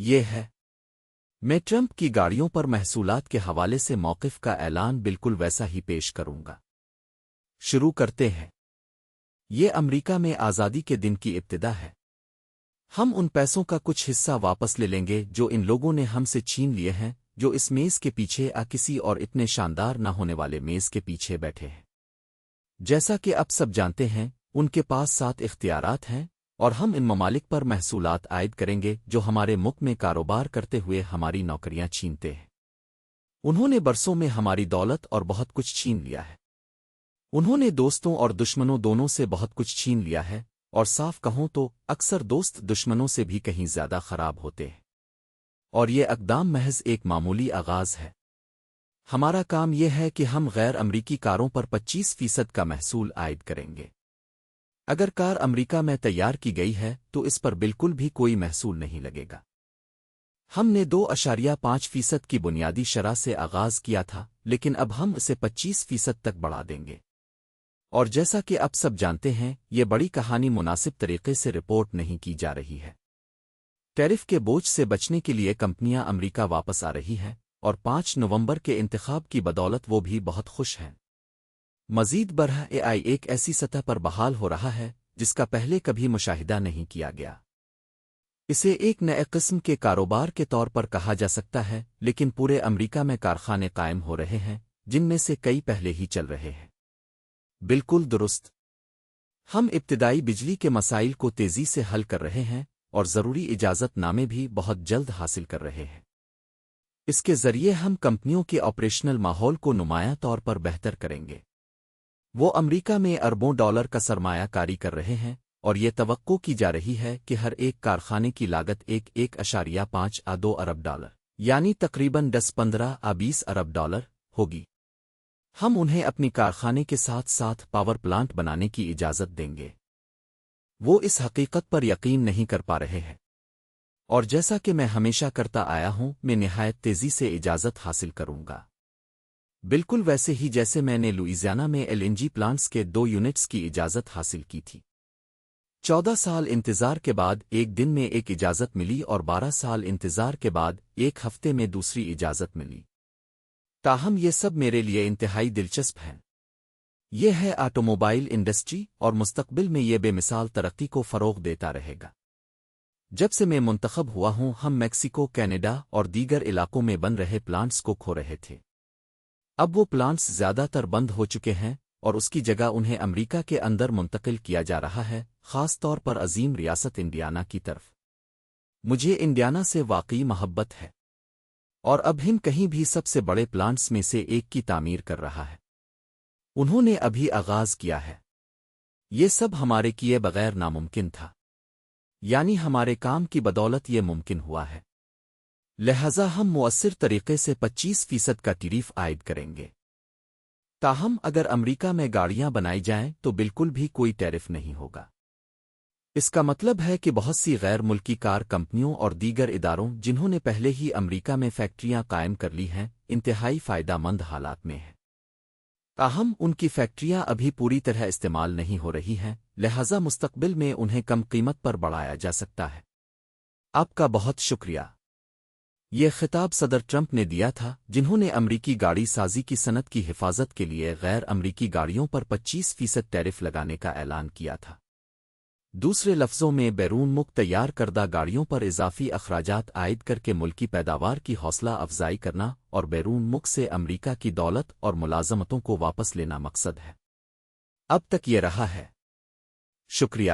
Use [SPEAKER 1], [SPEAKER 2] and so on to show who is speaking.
[SPEAKER 1] یہ ہے۔ میں ٹرمپ کی گاڑیوں پر محصولات کے حوالے سے موقف کا اعلان بالکل ویسا ہی پیش کروں گا۔ شروع کرتے ہیں۔ یہ امریکہ میں آزادی کے دن کی ابتدا ہے۔ ہم ان پیسوں کا کچھ حصہ واپس لے لیں گے جو ان لوگوں نے ہم سے چھین لیے ہیں، جو اس میز کے پیچھے آ کسی اور اتنے شاندار نہ ہونے والے میز کے پیچھے بیٹھے ہیں۔ جیسا کہ اب سب جانتے ہیں، ان کے پاس سات اختیارات ہیں۔ اور ہم ان ممالک پر محصولات عائد کریں گے جو ہمارے مک میں کاروبار کرتے ہوئے ہماری نوکریاں چھینتے ہیں۔ انہوں نے برسوں میں ہماری دولت اور بہت کچھ چھین لیا ہے۔ انہوں نے دوستوں اور دشمنوں دونوں سے بہت کچھ چھین لیا ہے اور صاف کہوں تو اکثر دوست دشمنوں سے بھی کہیں زیادہ خراب ہوتے ہیں۔ اور یہ اقدام محض ایک معمولی آغاز ہے۔ ہمارا کام یہ ہے کہ ہم غیر امریکی کاروں پر پچیس فیصد کا محصول عائد کریں گے۔ اگر کار امریکہ میں تیار کی گئی ہے، تو اس پر بالکل بھی کوئی محصول نہیں لگے گا۔ ہم نے دو اشاریہ پانچ فیصد کی بنیادی شرح سے آغاز کیا تھا، لیکن اب ہم اسے پچیس فیصد تک بڑھا دیں گے۔ اور جیسا کہ اب سب جانتے ہیں، یہ بڑی کہانی مناسب طریقے سے رپورٹ نہیں کی جا رہی ہے۔ ٹیرف کے بوجھ سے بچنے کے لیے کمپنیاں امریکہ واپس آ رہی ہیں، اور پانچ نومبر کے انتخاب کی بدولت وہ بھی بہت خوش ہیں۔ مزید برہ اے آئی ایک ایسی سطح پر بحال ہو رہا ہے جس کا پہلے کبھی مشاہدہ نہیں کیا گیا۔ اسے ایک نئے قسم کے کاروبار کے طور پر کہا جا سکتا ہے، لیکن پورے امریکہ میں کارخانے قائم ہو رہے ہیں، جن میں سے کئی پہلے ہی چل رہے ہیں۔ بالکل درست۔ ہم ابتدائی بجلی کے مسائل کو تیزی سے حل کر رہے ہیں اور ضروری اجازت نامے بھی بہت جلد حاصل کر رہے ہیں۔ اس کے ذریعے ہم کمپنیوں کے آپریشنل ماحول کو نمایاں طور پر بہتر کریں گے۔ وہ امریکہ میں اربوں ڈالر کا سرمایہ کاری کر رہے ہیں اور یہ توقع کی جا رہی ہے کہ ہر ایک کارخانے کی لاگت ایک ایک اشاریہ پانچ آ دو ارب ڈالر یعنی تقریباً دس پندرہ آ بیس ارب ڈالر ہوگی۔ ہم انہیں اپنی کارخانے کے ساتھ ساتھ پاور پلانٹ بنانے کی اجازت دیں گے۔ وہ اس حقیقت پر یقین نہیں کر پا رہے ہیں۔ اور جیسا کہ میں ہمیشہ کرتا آیا ہوں، میں نہایت تیزی سے اجازت حاصل کروں گا۔ بالکل ویسے ہی جیسے میں نے لوئزیانا میں ایل این جی پلانٹس کے دو یونٹس کی اجازت حاصل کی تھی۔ چودہ سال انتظار کے بعد ایک دن میں ایک اجازت ملی اور بارہ سال انتظار کے بعد ایک ہفتے میں دوسری اجازت ملی۔ تاہم یہ سب میرے لیے انتہائی دلچسپ ہیں۔ یہ ہے آٹو موبائل انڈسٹری اور مستقبل میں یہ بے مثال ترقی کو فروغ دیتا رہے گا۔ جب سے میں منتخب ہوا ہوں، ہم میکسیکو، کینیڈا اور دیگر علاقوں میں بن رہے پلانٹس کو کھو رہے تھے۔ اب وہ پلانٹس زیادہ تر بند ہو چکے ہیں اور اس کی جگہ انہیں امریکہ کے اندر منتقل کیا جا رہا ہے، خاص طور پر عظیم ریاست انڈیانا کی طرف۔ مجھے انڈیانا سے واقعی محبت ہے۔ اور اب ہم کہیں بھی سب سے بڑے پلانٹس میں سے ایک کی تعمیر کر رہا ہے۔ انہوں نے ابھی آغاز کیا ہے۔ یہ سب ہمارے کیے بغیر ناممکن تھا۔ یعنی ہمارے کام کی بدولت یہ ممکن ہوا ہے۔ لہذا ہم مؤثر طریقے سے پچیس فیصد کا ٹریف عائد کریں گے۔ تاہم، اگر امریکہ میں گاڑیاں بنائی جائیں تو بالکل بھی کوئی ٹیرف نہیں ہوگا۔ اس کا مطلب ہے کہ بہت سی غیر ملکی کار کمپنیوں اور دیگر اداروں جنہوں نے پہلے ہی امریکہ میں فیکٹریاں قائم کر لی ہیں، انتہائی فائدہ مند حالات میں ہیں۔ تاہم، ان کی فیکٹریاں ابھی پوری طرح استعمال نہیں ہو رہی ہیں، لہذا مستقبل میں انہیں کم قیمت پر بڑھایا جا سکتا ہے۔ آپ کا بہت شکریہ۔ یہ خطاب صدر ٹرمپ نے دیا تھا، جنہوں نے امریکی گاڑی سازی کی صنعت کی حفاظت کے لیے غیر امریکی گاڑیوں پر پچیس فیصد ٹیرف لگانے کا اعلان کیا تھا۔ دوسرے لفظوں میں، بیرون مک تیار کردہ گاڑیوں پر اضافی اخراجات عائد کر کے ملکی پیداوار کی حوصلہ افزائی کرنا اور بیرون مک سے امریکہ کی دولت اور ملازمتوں کو واپس لینا مقصد ہے۔ اب تک یہ رہا ہے۔ شکریہ۔